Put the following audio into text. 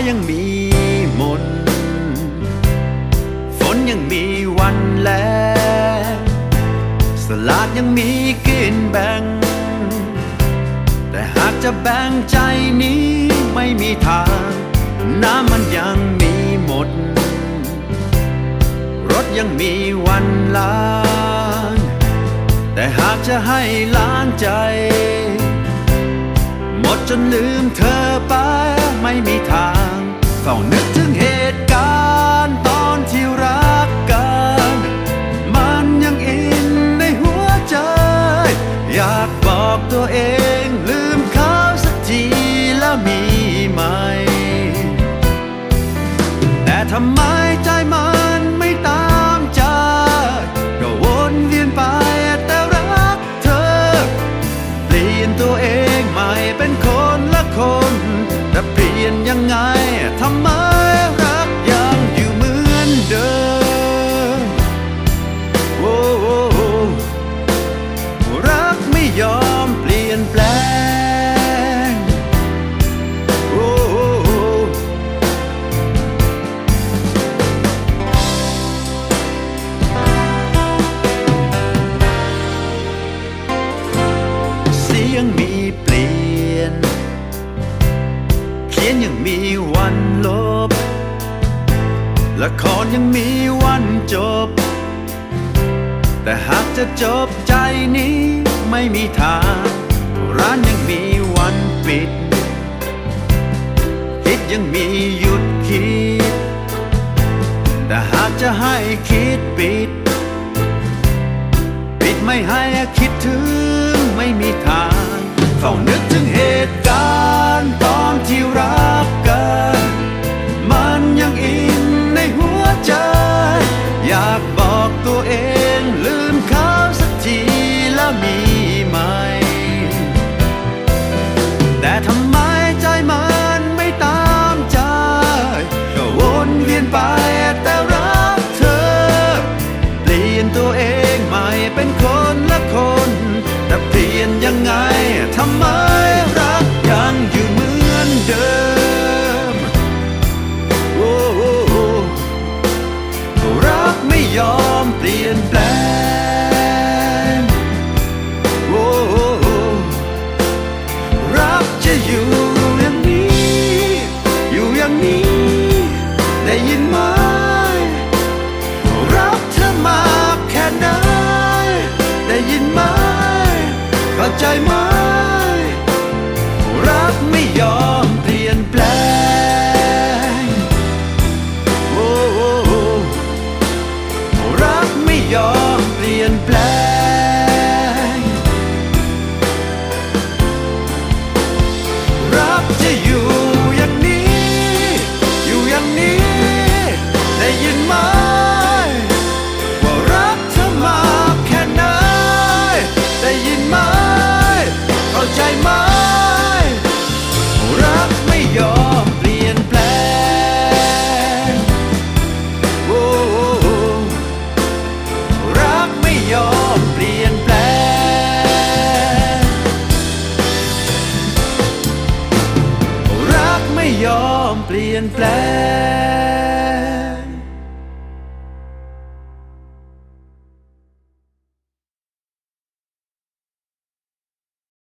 ายังมีมน ฝนยังมีวันแล สลากยังมีกินแบ่ง แต่หากจะแบ่งใจนี้ไม่มีทาง น้ำมันยังมีหมด รถยังมีวันล้าง แต่หากจะให้ล้างใจหมดจนลืมเธอไปไม่มีทาง เฝ้านึกถึงเหตุการณ์ตอนที่รักกัน มันยังอินในหัวใจ อยากบอกตัวเองลืมเขาสักทีแล้วมีไหม แต่ทำไม ทำไมรักยังอยู่เหมือนเดิมโอ้รักไม่ยอมเปลี่ยนแปลงโอ้เสียงมี ขียนยังมีวันลบ ละครยังมีวันจบ แต่หากจะจบใจนี้ไม่มีทาง ร้านยังมีวันปิด คิดยังมีหยุดคิด แต่หากจะให้คิดปิด ปิดไม่ให้คิดถึงไม่มีทางเฝ้านึกถึงเหตุการณ์ตอนที่รัก รัก ลี่ยนแปลง